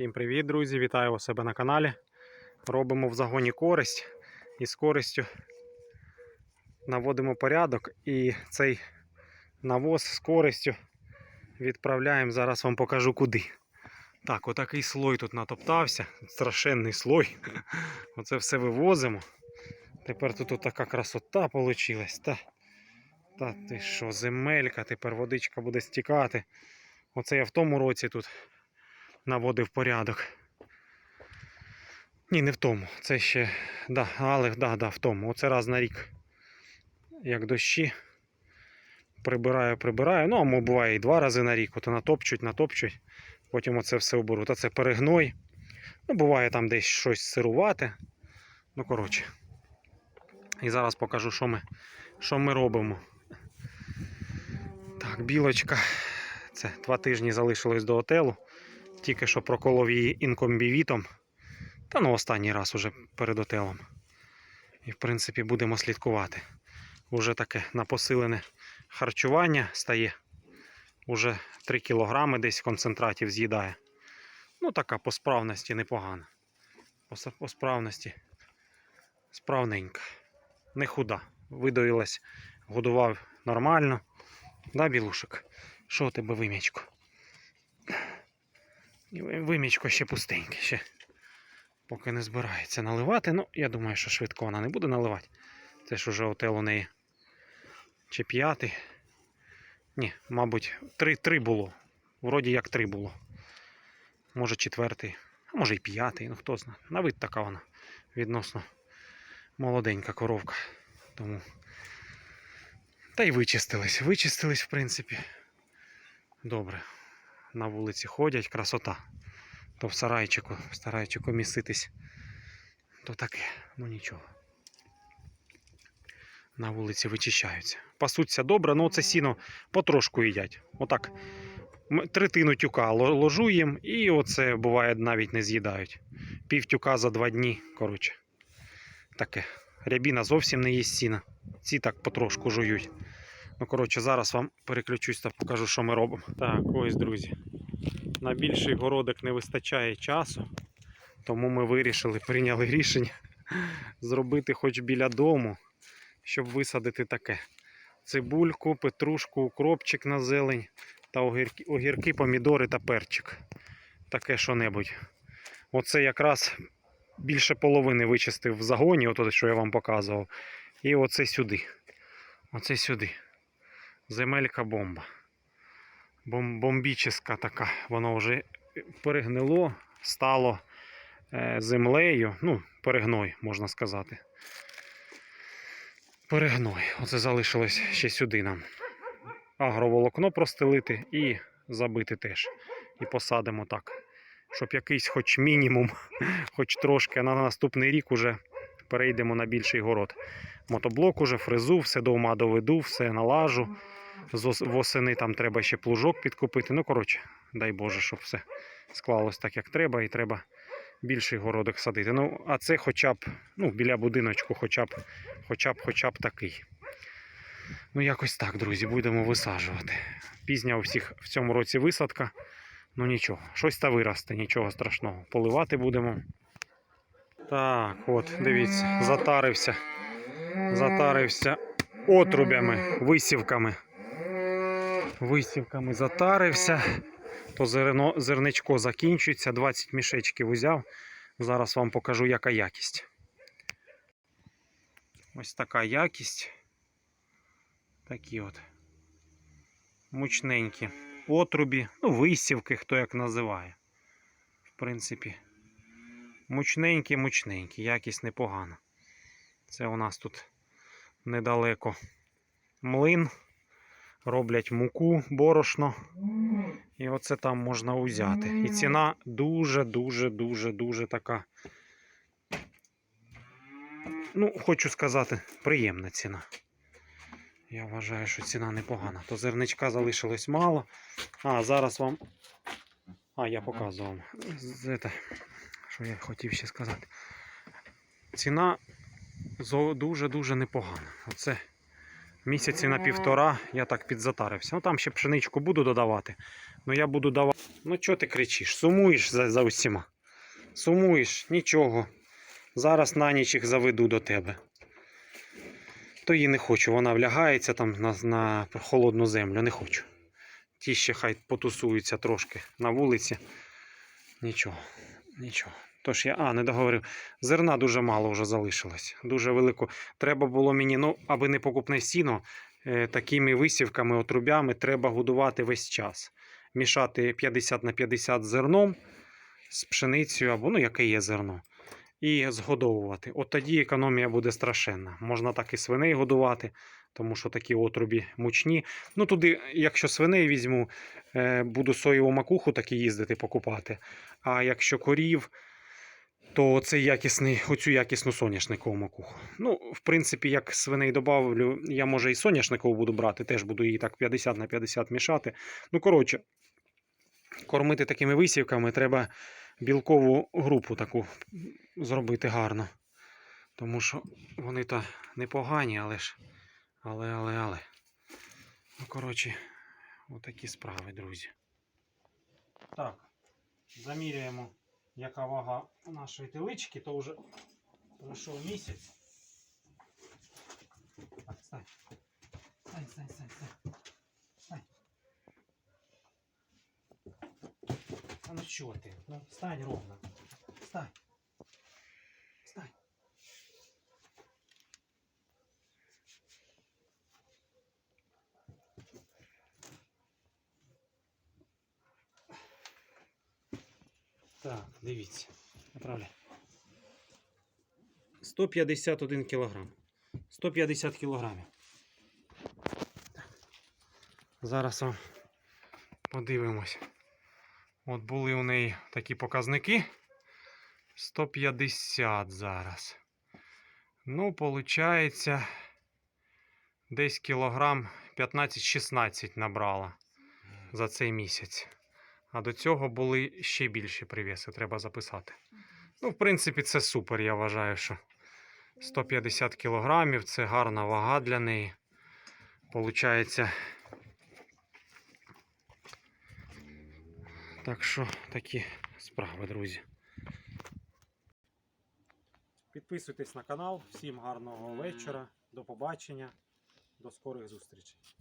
Всім привіт, друзі! Вітаю у себе на каналі. Робимо в загоні користь і з користю наводимо порядок і цей навоз з користю відправляємо. Зараз вам покажу куди. Так, отакий слой тут натоптався. Страшенний слой. Оце все вивозимо. Тепер тут така красота вийшла. Та, та ти що, земелька, тепер водичка буде стікати. Оце я в тому році тут наводив порядок. Ні, не в тому. Це ще. Да, але да, да, в тому. Оце раз на рік. Як дощі. Прибираю, прибираю. Ну, а буває і два рази на рік. Ото натопчуть, натопчуть. Потім оце все оберуть. А це перегной. Ну, буває там десь щось сирувати. Ну, коротше. І зараз покажу, що ми, що ми робимо. Так, білочка. Це два тижні залишилось до отелу. Тільки що проколов її інкомбівітом. Та ну останній раз уже перед отелом. І в принципі будемо слідкувати. Уже таке напосилене харчування стає. Уже 3 кілограми десь концентратів з'їдає. Ну, така по справності непогана. По, справності справненька. Не худа. Видоїлась, годував нормально. Да, білушек? Що тебе вимічко? І Вимічко ще пустеньке, ще поки не збирається наливати. Ну, я думаю, що швидко вона не буде наливати. Це ж уже отел у неї. Чи п'ятий. Ні, мабуть, три, три було. Вроді як три було. Може четвертий, а може й п'ятий, ну хто знає. На вид така вона відносно молоденька коровка. Тому. Та й вичистились. Вичистились, в принципі. Добре на вулиці ходять, красота. То в сарайчику, в сарайчику міситись, то таке, ну нічого. На вулиці вичищаються. Пасуться добре, ну це сіно потрошку їдять. Отак. Третину тюка ложу їм, і оце буває навіть не з'їдають. Пів тюка за два дні, коротше. Таке. Рябіна зовсім не їсть сіна. Ці так потрошку жують. Ну, коротше, зараз вам переключусь та покажу, що ми робимо. Так, ось, друзі. На більший городик не вистачає часу, тому ми вирішили, прийняли рішення зробити хоч біля дому, щоб висадити таке. Цибульку, петрушку, укропчик на зелень та огірки, огірки помідори та перчик. Таке що-небудь. Оце якраз більше половини вичистив в загоні, ото що я вам показував. І оце сюди. Оце сюди. Земелька бомба. Бом, бомбіческа така. Воно вже перегнило, стало е, землею. Ну, перегной, можна сказати. Перегной. Оце залишилось ще сюди нам. Агроволокно простелити і забити теж. І посадимо так. Щоб якийсь хоч мінімум, хоч трошки, а на наступний рік уже перейдемо на більший город. Мотоблок уже, фрезу, все до ума доведу, все налажу. З восени там треба ще плужок підкупити. Ну, коротше, дай Боже, щоб все склалось так, як треба, і треба більший городок садити. Ну, а це хоча б, ну, біля будиночку, хоча б, хоча б, хоча б такий. Ну, якось так, друзі, будемо висаджувати. Пізня у всіх в цьому році висадка. Ну нічого, щось та виросте, нічого страшного. Поливати будемо. Так, от, дивіться, затарився. Затарився отрубями, висівками. Висівками затарився. То зерно, зерничко закінчується. 20 мішечків узяв. Зараз вам покажу, яка якість. Ось така якість. Такі от. Мучненькі. Отрубі, ну, висівки, хто як називає. В принципі, мучненькі, мучненькі, якість непогана. Це у нас тут недалеко млин. Роблять муку, борошно. І оце там можна узяти. І ціна дуже, дуже, така. Ну, хочу сказати, приємна ціна. Я вважаю, що ціна непогана. То зерничка залишилось мало. А, зараз вам. А, я показував. Це, що я хотів ще сказати. Ціна дуже-дуже непогана. Оце місяці на півтора я так підзатарився. Ну там ще пшеничку буду додавати. Ну я буду давати. Ну чого ти кричиш? Сумуєш за, за усіма. Сумуєш, нічого. Зараз на ніч їх заведу до тебе. То її не хочу, вона влягається там на, на холодну землю, не хочу. Ті ще хай потусуються трошки на вулиці. Нічого, нічого. Тож я, а, не договорив. Зерна дуже мало вже залишилось. Дуже велико. Треба було мені, ну, аби не покупне сіно, е, такими висівками, отрубями треба годувати весь час. Мішати 50 на 50 з зерном, з пшеницею або ну, яке є зерно. І згодовувати. От тоді економія буде страшенна. Можна так і свиней годувати, тому що такі отрубі мучні. Ну туди, якщо свиней візьму, е, буду соєву макуху таки їздити покупати. А якщо корів, то це якісний, оцю якісну соняшникову макуху. Ну, в принципі, як свиней добавлю, я може і соняшникову буду брати, теж буду її так 50 на 50 мішати. Ну, коротше, кормити такими висівками треба білкову групу таку зробити гарно. Тому що вони то непогані, але ж. Але, але, але. Ну, коротше, отакі справи, друзі. Так, заміряємо, яка вага нашої телички, то вже пройшов місяць. Так, стань. Стань, стань, стань, стань. Стань. А ну чого ти? Ну, стань ровно. Стань. Так, дивіться. Направляй. 151 кілограм. 150 кілограмів. Зараз вам подивимось. От були у неї такі показники. 150 зараз. Ну, виходить, десь кілограм 15-16 набрала за цей місяць. А до цього були ще більші привіси, треба записати. Ну, в принципі, це супер, я вважаю, що 150 кілограмів це гарна вага для неї. Получається. Так що такі справи, друзі. Підписуйтесь на канал. Всім гарного вечора. До побачення. До скорих зустрічей.